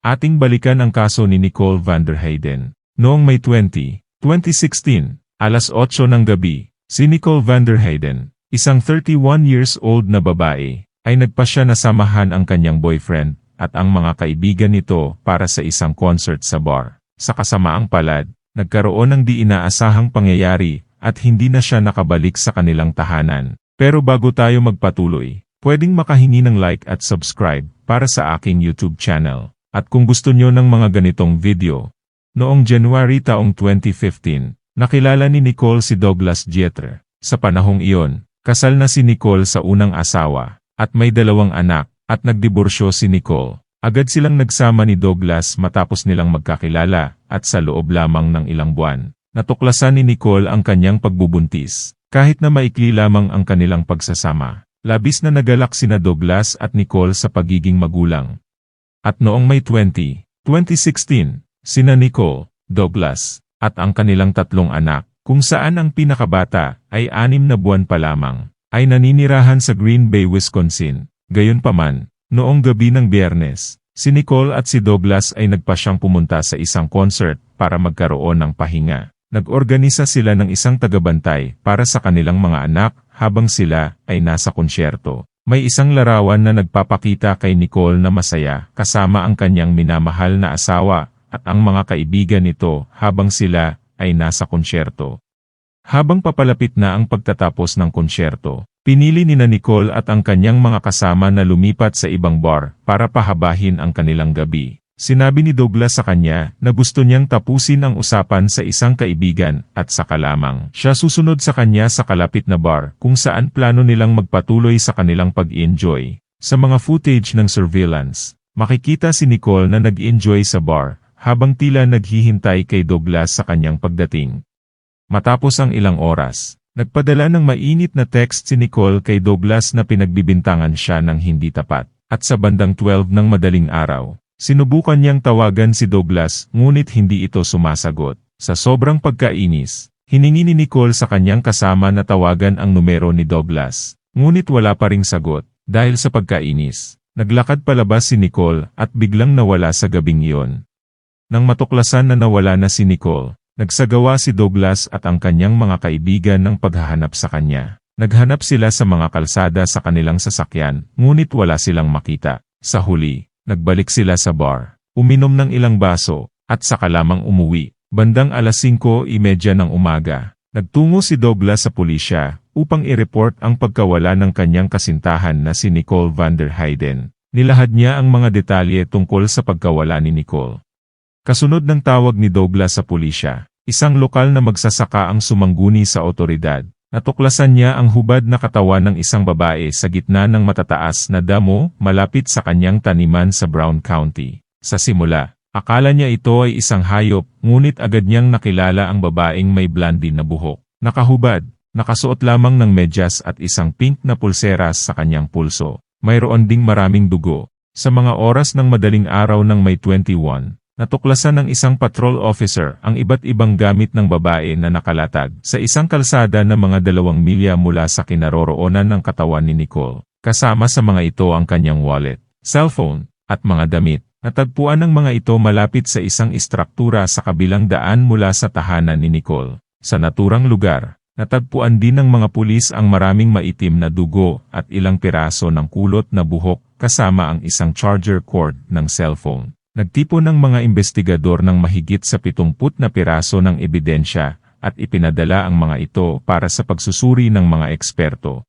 Ating balikan ang kaso ni Nicole van. Noong May 20, 2016, alas 8 ng gabi, si Nicole van isang 31 years old na babae, ay nagpasya na samahan ang kanyang boyfriend at ang mga kaibigan nito para sa isang concert sa bar. Sa kasamaang palad, nagkaroon ng di inaasahang pangyayari at hindi na siya nakabalik sa kanilang tahanan. Pero bago tayo magpatuloy, pwedeng makahingi ng like at subscribe para sa aking YouTube channel. At kung gusto nyo ng mga ganitong video, noong January taong 2015, nakilala ni Nicole si Douglas Jeter. Sa panahong iyon, kasal na si Nicole sa unang asawa, at may dalawang anak, at nagdiborsyo si Nicole. Agad silang nagsama ni Douglas matapos nilang magkakilala, at sa loob lamang ng ilang buwan, natuklasan ni Nicole ang kanyang pagbubuntis. Kahit na maikli lamang ang kanilang pagsasama, labis na nagalak sina Douglas at Nicole sa pagiging magulang. At noong May 20, 2016, sina Nicole, Douglas, at ang kanilang tatlong anak, kung saan ang pinakabata ay anim na buwan pa lamang, ay naninirahan sa Green Bay, Wisconsin. Gayunpaman, noong gabi ng biyernes, si Nicole at si Douglas ay nagpasyang pumunta sa isang concert para magkaroon ng pahinga. Nag-organisa sila ng isang tagabantay para sa kanilang mga anak habang sila ay nasa konsyerto. May isang larawan na nagpapakita kay Nicole na masaya kasama ang kanyang minamahal na asawa at ang mga kaibigan nito habang sila ay nasa konsyerto. Habang papalapit na ang pagtatapos ng konsyerto, pinili ni Nicole at ang kanyang mga kasama na lumipat sa ibang bar para pahabahin ang kanilang gabi. Sinabi ni Douglas sa kanya na gusto niyang tapusin ang usapan sa isang kaibigan at saka lamang siya susunod sa kanya sa kalapit na bar kung saan plano nilang magpatuloy sa kanilang pag-enjoy. Sa mga footage ng surveillance, makikita si Nicole na nag-enjoy sa bar habang tila naghihintay kay Douglas sa kanyang pagdating. Matapos ang ilang oras, nagpadala ng mainit na text si Nicole kay Douglas na pinagbibintangan siya ng hindi tapat. At sa bandang 12 ng madaling araw, Sinubukan niyang tawagan si Douglas ngunit hindi ito sumasagot. Sa sobrang pagkainis, hiningi ni Nicole sa kanyang kasama na tawagan ang numero ni Douglas. Ngunit wala pa ring sagot dahil sa pagkainis. Naglakad palabas si Nicole at biglang nawala sa gabing iyon. Nang matuklasan na nawala na si Nicole, nagsagawa si Douglas at ang kanyang mga kaibigan ng paghahanap sa kanya. Naghanap sila sa mga kalsada sa kanilang sasakyan, ngunit wala silang makita. Sa huli, Nagbalik sila sa bar, uminom ng ilang baso, at saka lamang umuwi. Bandang alas 5.30 ng umaga, nagtungo si Douglas sa pulisya upang i-report ang pagkawala ng kanyang kasintahan na si Nicole van der Heyden. Nilahad niya ang mga detalye tungkol sa pagkawala ni Nicole. Kasunod ng tawag ni Douglas sa pulisya, isang lokal na magsasaka ang sumangguni sa otoridad Natuklasan niya ang hubad na katawan ng isang babae sa gitna ng matataas na damo malapit sa kanyang taniman sa Brown County. Sa simula, akala niya ito ay isang hayop, ngunit agad niyang nakilala ang babaeng may blondie na buhok. Nakahubad, nakasuot lamang ng medyas at isang pink na pulseras sa kanyang pulso. Mayroon ding maraming dugo. Sa mga oras ng madaling araw ng May 21, Natuklasan ng isang patrol officer ang iba't ibang gamit ng babae na nakalatag sa isang kalsada na mga dalawang milya mula sa kinaroroonan ng katawan ni Nicole. Kasama sa mga ito ang kanyang wallet, cellphone, at mga damit. Natagpuan ng mga ito malapit sa isang istruktura sa kabilang daan mula sa tahanan ni Nicole. Sa naturang lugar, natagpuan din ng mga pulis ang maraming maitim na dugo at ilang piraso ng kulot na buhok kasama ang isang charger cord ng cellphone. Nagtipo ng mga investigador ng mahigit sa 70 na piraso ng ebidensya at ipinadala ang mga ito para sa pagsusuri ng mga eksperto.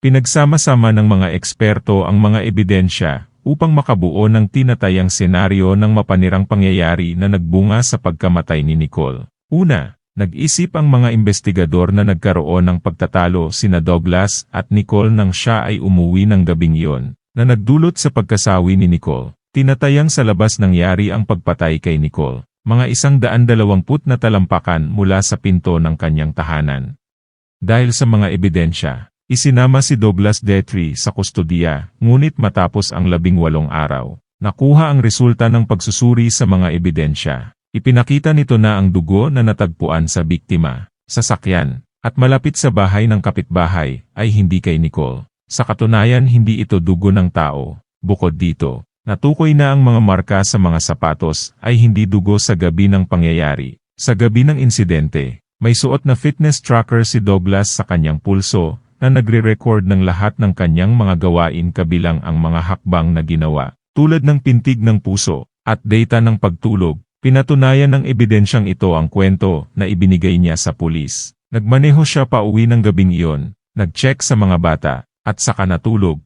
Pinagsama-sama ng mga eksperto ang mga ebidensya upang makabuo ng tinatayang senaryo ng mapanirang pangyayari na nagbunga sa pagkamatay ni Nicole. Una, nag-isip ang mga investigador na nagkaroon ng pagtatalo sina Douglas at Nicole nang siya ay umuwi ng gabing iyon, na nagdulot sa pagkasawi ni Nicole. Tinatayang sa labas nangyari ang pagpatay kay Nicole, mga isang daan dalawamput na talampakan mula sa pinto ng kanyang tahanan. Dahil sa mga ebidensya, isinama si Douglas Detry sa kustodiya, ngunit matapos ang labing walong araw, nakuha ang resulta ng pagsusuri sa mga ebidensya. Ipinakita nito na ang dugo na natagpuan sa biktima, sa sakyan, at malapit sa bahay ng kapitbahay, ay hindi kay Nicole. Sa katunayan hindi ito dugo ng tao. Bukod dito, Natukoy na ang mga marka sa mga sapatos ay hindi dugo sa gabi ng pangyayari. Sa gabi ng insidente, may suot na fitness tracker si Douglas sa kanyang pulso na nagre-record ng lahat ng kanyang mga gawain kabilang ang mga hakbang na ginawa, tulad ng pintig ng puso at data ng pagtulog. Pinatunayan ng ebidensyang ito ang kwento na ibinigay niya sa pulis. Nagmaneho siya pa uwi ng gabing iyon, nag-check sa mga bata, at saka natulog.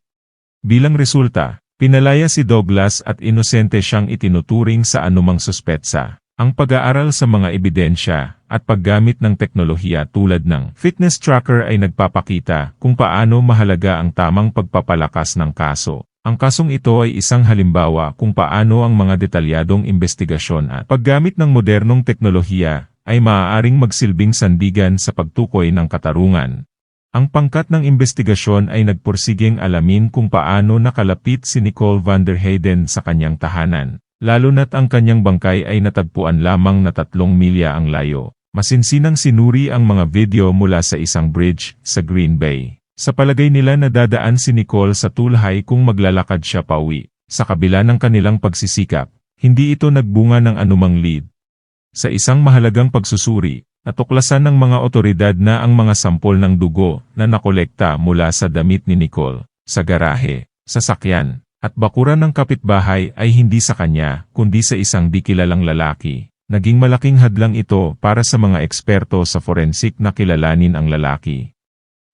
Bilang resulta, Pinalaya si Douglas at inosente siyang itinuturing sa anumang suspetsa. Ang pag-aaral sa mga ebidensya at paggamit ng teknolohiya tulad ng fitness tracker ay nagpapakita kung paano mahalaga ang tamang pagpapalakas ng kaso. Ang kasong ito ay isang halimbawa kung paano ang mga detalyadong investigasyon at paggamit ng modernong teknolohiya ay maaaring magsilbing sandigan sa pagtukoy ng katarungan. Ang pangkat ng investigasyon ay nagpursiging alamin kung paano nakalapit si Nicole van sa kanyang tahanan, lalo na't ang kanyang bangkay ay natagpuan lamang na tatlong milya ang layo. Masinsinang sinuri ang mga video mula sa isang bridge sa Green Bay. Sa palagay nila nadadaan si Nicole sa tulhay kung maglalakad siya pauwi. Sa kabila ng kanilang pagsisikap, hindi ito nagbunga ng anumang lead. Sa isang mahalagang pagsusuri, Natuklasan ng mga otoridad na ang mga sampol ng dugo na nakolekta mula sa damit ni Nicole, sa garahe, sasakyan, at bakuran ng kapitbahay ay hindi sa kanya, kundi sa isang di kilalang lalaki. Naging malaking hadlang ito para sa mga eksperto sa forensik na kilalanin ang lalaki.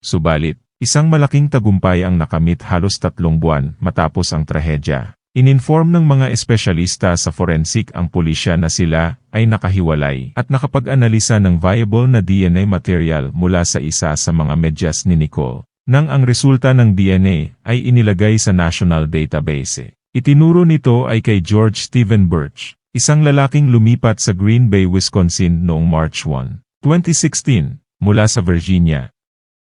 Subalit, isang malaking tagumpay ang nakamit halos tatlong buwan matapos ang trahedya. Ininform ng mga espesyalista sa forensic ang pulisya na sila ay nakahiwalay at nakapag-analisa ng viable na DNA material mula sa isa sa mga medyas ni Nicole. Nang ang resulta ng DNA ay inilagay sa national database. Itinuro nito ay kay George Stephen Birch, isang lalaking lumipat sa Green Bay, Wisconsin noong March 1, 2016, mula sa Virginia.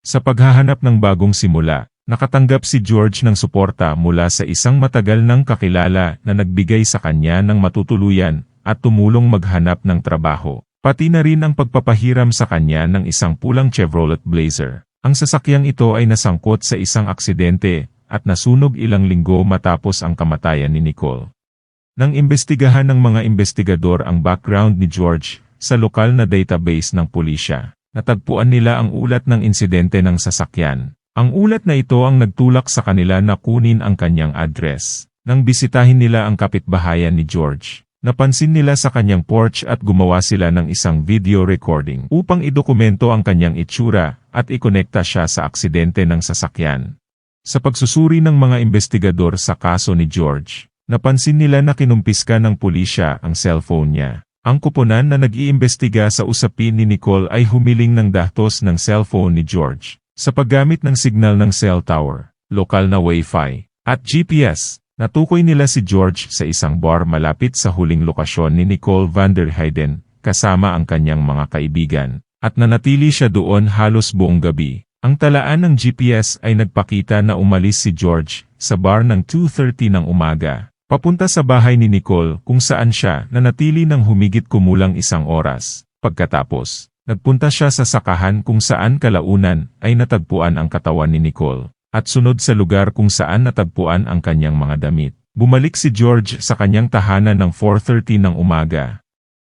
Sa paghahanap ng bagong simula, Nakatanggap si George ng suporta mula sa isang matagal ng kakilala na nagbigay sa kanya ng matutuluyan at tumulong maghanap ng trabaho. Pati na rin ang pagpapahiram sa kanya ng isang pulang Chevrolet Blazer. Ang sasakyang ito ay nasangkot sa isang aksidente at nasunog ilang linggo matapos ang kamatayan ni Nicole. Nang imbestigahan ng mga investigador ang background ni George sa lokal na database ng pulisya, natagpuan nila ang ulat ng insidente ng sasakyan. Ang ulat na ito ang nagtulak sa kanila na kunin ang kanyang address. Nang bisitahin nila ang kapitbahayan ni George, napansin nila sa kanyang porch at gumawa sila ng isang video recording upang idokumento ang kanyang itsura at ikonekta siya sa aksidente ng sasakyan. Sa pagsusuri ng mga investigador sa kaso ni George, napansin nila na kinumpiska ng pulisya ang cellphone niya. Ang kuponan na nag-iimbestiga sa usapin ni Nicole ay humiling ng dahtos ng cellphone ni George. Sa paggamit ng signal ng cell tower, lokal na Wi-Fi, at GPS, natukoy nila si George sa isang bar malapit sa huling lokasyon ni Nicole van der Heyden, kasama ang kanyang mga kaibigan, at nanatili siya doon halos buong gabi. Ang talaan ng GPS ay nagpakita na umalis si George sa bar ng 2.30 ng umaga, papunta sa bahay ni Nicole kung saan siya nanatili ng humigit kumulang isang oras. Pagkatapos, Nagpunta siya sa sakahan kung saan kalaunan ay natagpuan ang katawan ni Nicole, at sunod sa lugar kung saan natagpuan ang kanyang mga damit. Bumalik si George sa kanyang tahanan ng 4.30 ng umaga.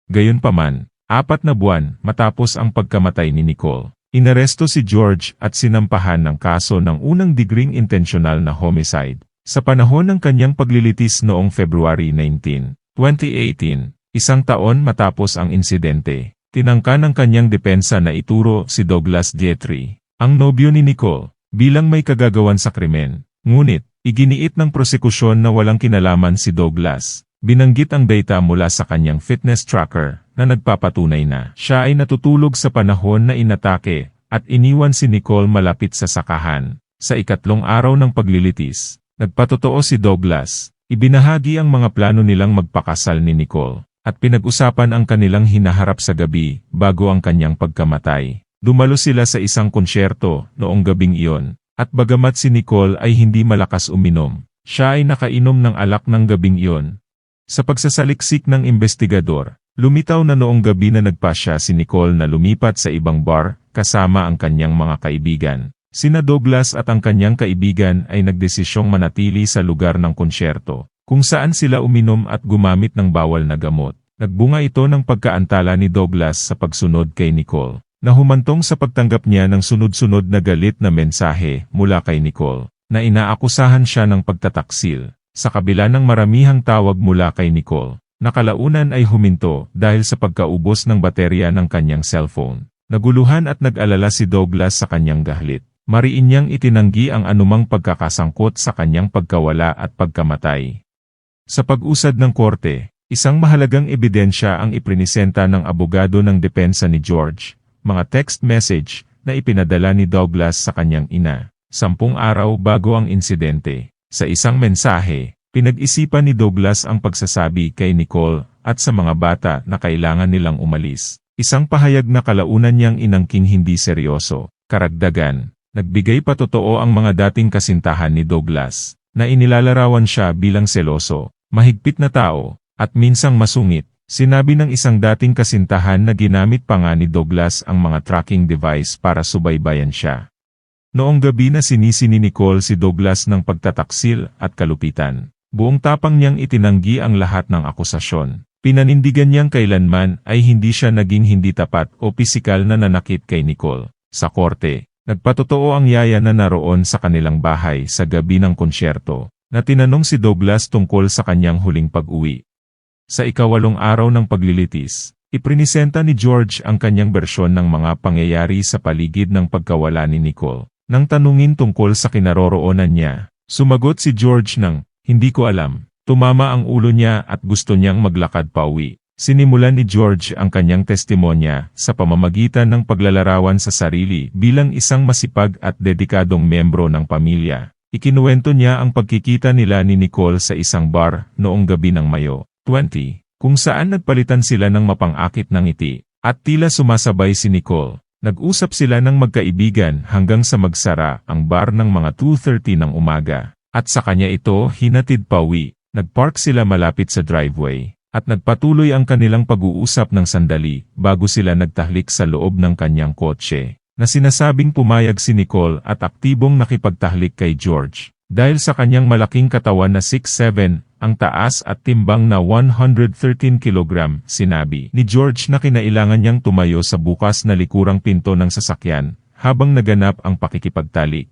Gayunpaman, apat na buwan matapos ang pagkamatay ni Nicole, inaresto si George at sinampahan ng kaso ng unang digring intentional na homicide. Sa panahon ng kanyang paglilitis noong February 19, 2018, isang taon matapos ang insidente, Tinangka ng kanyang depensa na ituro si Douglas Jetri, ang nobyo ni Nicole, bilang may kagagawan sa krimen. Ngunit, iginiit ng prosekusyon na walang kinalaman si Douglas. Binanggit ang data mula sa kanyang fitness tracker na nagpapatunay na siya ay natutulog sa panahon na inatake at iniwan si Nicole malapit sa sakahan. Sa ikatlong araw ng paglilitis, nagpatotoo si Douglas, ibinahagi ang mga plano nilang magpakasal ni Nicole at pinag-usapan ang kanilang hinaharap sa gabi bago ang kanyang pagkamatay. Dumalo sila sa isang konsyerto noong gabing iyon, at bagamat si Nicole ay hindi malakas uminom, siya ay nakainom ng alak ng gabing iyon. Sa pagsasaliksik ng investigador, lumitaw na noong gabi na nagpasya si Nicole na lumipat sa ibang bar kasama ang kanyang mga kaibigan. Sina Douglas at ang kanyang kaibigan ay nagdesisyong manatili sa lugar ng konsyerto. Kung saan sila uminom at gumamit ng bawal na gamot. Nagbunga ito ng pagkaantala ni Douglas sa pagsunod kay Nicole, na humantong sa pagtanggap niya ng sunod-sunod na galit na mensahe mula kay Nicole, na inaakusahan siya ng pagtataksil. Sa kabila ng maramihang tawag mula kay Nicole, nakalaunan ay huminto dahil sa pagkaubos ng baterya ng kanyang cellphone. Naguluhan at nag-alala si Douglas sa kanyang gahlit. Mariin niyang itinanggi ang anumang pagkakasangkot sa kanyang pagkawala at pagkamatay. Sa pag-usad ng korte, isang mahalagang ebidensya ang iprinisenta ng abogado ng depensa ni George, mga text message na ipinadala ni Douglas sa kanyang ina, sampung araw bago ang insidente. Sa isang mensahe, pinag-isipan ni Douglas ang pagsasabi kay Nicole at sa mga bata na kailangan nilang umalis. Isang pahayag na kalaunan niyang inangking hindi seryoso. Karagdagan, nagbigay pa totoo ang mga dating kasintahan ni Douglas, na inilalarawan siya bilang seloso, mahigpit na tao, at minsang masungit. Sinabi ng isang dating kasintahan na ginamit pa nga ni Douglas ang mga tracking device para subaybayan siya. Noong gabi na sinisi ni Nicole si Douglas ng pagtataksil at kalupitan. Buong tapang niyang itinanggi ang lahat ng akusasyon. Pinanindigan niyang kailanman ay hindi siya naging hindi tapat o pisikal na nanakit kay Nicole. Sa korte, nagpatotoo ang yaya na naroon sa kanilang bahay sa gabi ng konsyerto, na tinanong si Douglas tungkol sa kanyang huling pag-uwi. Sa ikawalong araw ng paglilitis, iprinisenta ni George ang kanyang bersyon ng mga pangyayari sa paligid ng pagkawala ni Nicole. Nang tanungin tungkol sa kinaroroonan niya, sumagot si George ng, hindi ko alam, tumama ang ulo niya at gusto niyang maglakad pa uwi. Sinimulan ni George ang kanyang testimonya sa pamamagitan ng paglalarawan sa sarili bilang isang masipag at dedikadong membro ng pamilya. Ikinuwento niya ang pagkikita nila ni Nicole sa isang bar noong gabi ng Mayo 20, kung saan nagpalitan sila ng mapang-akit ng ngiti, at tila sumasabay si Nicole. Nag-usap sila ng magkaibigan hanggang sa magsara ang bar ng mga 2.30 ng umaga, at sa kanya ito hinatid pauwi. Nagpark sila malapit sa driveway, at nagpatuloy ang kanilang pag-uusap ng sandali bago sila nagtahlik sa loob ng kanyang kotse, na sinasabing pumayag si Nicole at aktibong nakipagtahlik kay George. Dahil sa kanyang malaking katawan na 6'7", ang taas at timbang na 113 kg, sinabi ni George na kinailangan niyang tumayo sa bukas na likurang pinto ng sasakyan, habang naganap ang pakikipagtalik.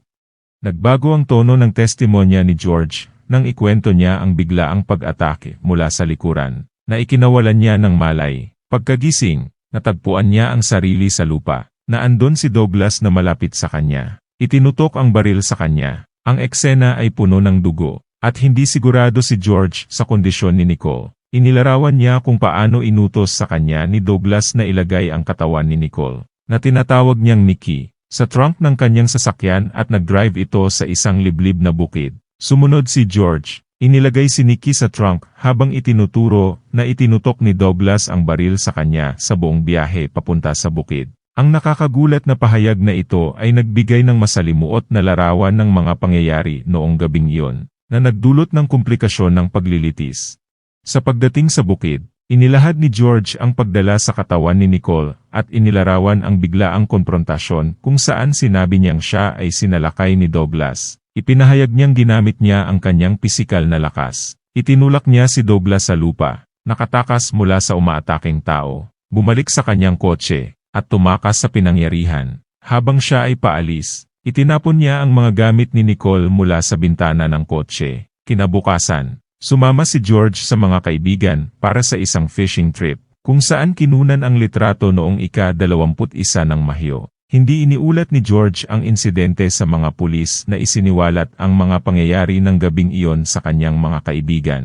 Nagbago ang tono ng testimonya ni George, nang ikwento niya ang biglaang pag-atake mula sa likuran, na ikinawalan niya ng malay. Pagkagising, natagpuan niya ang sarili sa lupa, na andon si Douglas na malapit sa kanya. Itinutok ang baril sa kanya. Ang eksena ay puno ng dugo, at hindi sigurado si George sa kondisyon ni Nicole. Inilarawan niya kung paano inutos sa kanya ni Douglas na ilagay ang katawan ni Nicole, na tinatawag niyang Nikki, sa trunk ng kanyang sasakyan at nag-drive ito sa isang liblib na bukid. Sumunod si George, inilagay si Nikki sa trunk habang itinuturo na itinutok ni Douglas ang baril sa kanya sa buong biyahe papunta sa bukid. Ang nakakagulat na pahayag na ito ay nagbigay ng masalimuot na larawan ng mga pangyayari noong gabing iyon, na nagdulot ng komplikasyon ng paglilitis. Sa pagdating sa bukid, inilahad ni George ang pagdala sa katawan ni Nicole at inilarawan ang biglaang konfrontasyon kung saan sinabi niyang siya ay sinalakay ni Douglas. Ipinahayag niyang ginamit niya ang kanyang pisikal na lakas. Itinulak niya si Douglas sa lupa, nakatakas mula sa umaataking tao, bumalik sa kanyang kotse, at tumakas sa pinangyarihan. Habang siya ay paalis, itinapon niya ang mga gamit ni Nicole mula sa bintana ng kotse. Kinabukasan, sumama si George sa mga kaibigan para sa isang fishing trip, kung saan kinunan ang litrato noong ika-21 ng Mahyo. Hindi iniulat ni George ang insidente sa mga pulis na isiniwalat ang mga pangyayari ng gabing iyon sa kanyang mga kaibigan.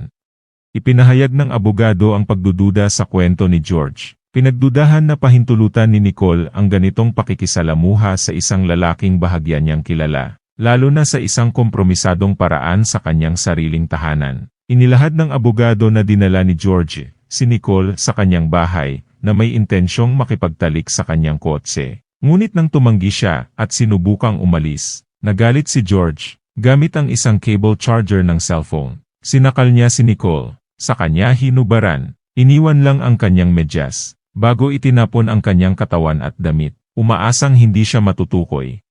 Ipinahayag ng abogado ang pagdududa sa kwento ni George. Pinagdudahan na pahintulutan ni Nicole ang ganitong pakikisalamuha sa isang lalaking bahagyan niyang kilala, lalo na sa isang kompromisadong paraan sa kanyang sariling tahanan. Inilahad ng abogado na dinala ni George, si Nicole sa kanyang bahay, na may intensyong makipagtalik sa kanyang kotse. Ngunit nang tumanggi siya at sinubukang umalis, nagalit si George, gamit ang isang cable charger ng cellphone. Sinakal niya si Nicole, sa kanya hinubaran, iniwan lang ang kanyang medyas, bago itinapon ang kanyang katawan at damit, umaasang hindi siya matutukoy.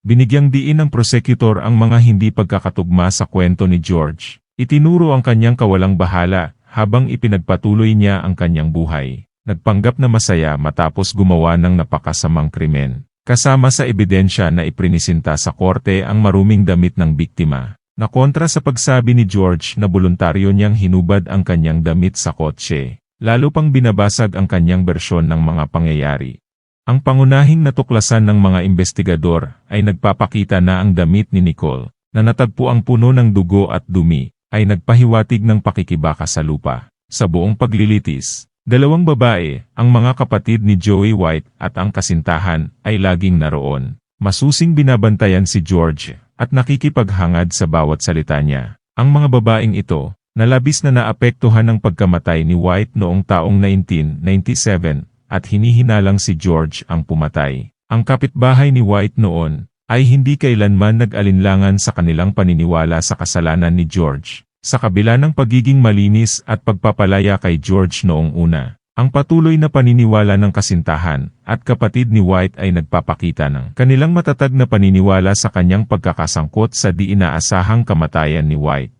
Binigyang diin ng prosecutor ang mga hindi pagkakatugma sa kwento ni George. Itinuro ang kanyang kawalang bahala habang ipinagpatuloy niya ang kanyang buhay. Nagpanggap na masaya matapos gumawa ng napakasamang krimen. Kasama sa ebidensya na iprinisinta sa korte ang maruming damit ng biktima. Na kontra sa pagsabi ni George na voluntaryo niyang hinubad ang kanyang damit sa kotse. Lalo pang binabasag ang kanyang bersyon ng mga pangyayari. Ang pangunahing natuklasan ng mga investigador ay nagpapakita na ang damit ni Nicole, na natagpo ang puno ng dugo at dumi, ay nagpahiwatig ng pakikibaka sa lupa. Sa buong paglilitis, dalawang babae, ang mga kapatid ni Joey White at ang kasintahan, ay laging naroon. Masusing binabantayan si George, at nakikipaghangad sa bawat salita niya. Ang mga babaeng ito, na labis na naapektuhan ng pagkamatay ni White noong taong 1997, at hinihinalang si George ang pumatay. Ang kapitbahay ni White noon, ay hindi kailanman nag-alinlangan sa kanilang paniniwala sa kasalanan ni George. Sa kabila ng pagiging malinis at pagpapalaya kay George noong una, ang patuloy na paniniwala ng kasintahan at kapatid ni White ay nagpapakita ng kanilang matatag na paniniwala sa kanyang pagkakasangkot sa di inaasahang kamatayan ni White.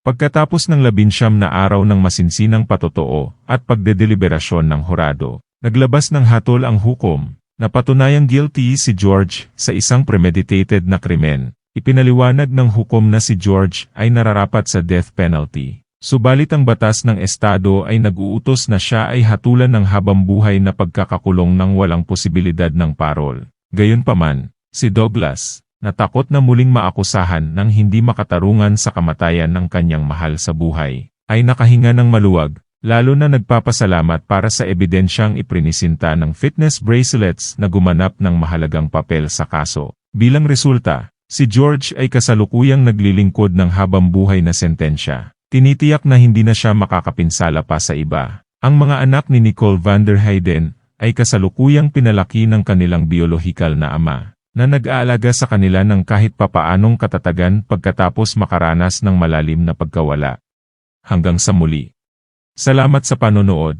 Pagkatapos ng labinsyam na araw ng masinsinang patotoo at pagdedeliberasyon ng hurado, naglabas ng hatol ang hukom, na patunayang guilty si George sa isang premeditated na krimen. Ipinaliwanag ng hukom na si George ay nararapat sa death penalty. Subalit ang batas ng Estado ay nag-uutos na siya ay hatulan ng habambuhay na pagkakakulong ng walang posibilidad ng parol. Gayunpaman, si Douglas, natakot na muling maakusahan ng hindi makatarungan sa kamatayan ng kanyang mahal sa buhay, ay nakahinga ng maluwag, lalo na nagpapasalamat para sa ebidensyang iprinisinta ng fitness bracelets na gumanap ng mahalagang papel sa kaso. Bilang resulta, si George ay kasalukuyang naglilingkod ng habambuhay na sentensya. Tinitiyak na hindi na siya makakapinsala pa sa iba. Ang mga anak ni Nicole van der Heyden ay kasalukuyang pinalaki ng kanilang biolohikal na ama, na nag-aalaga sa kanila ng kahit papaanong katatagan pagkatapos makaranas ng malalim na pagkawala. Hanggang sa muli. Salamat sa panonood.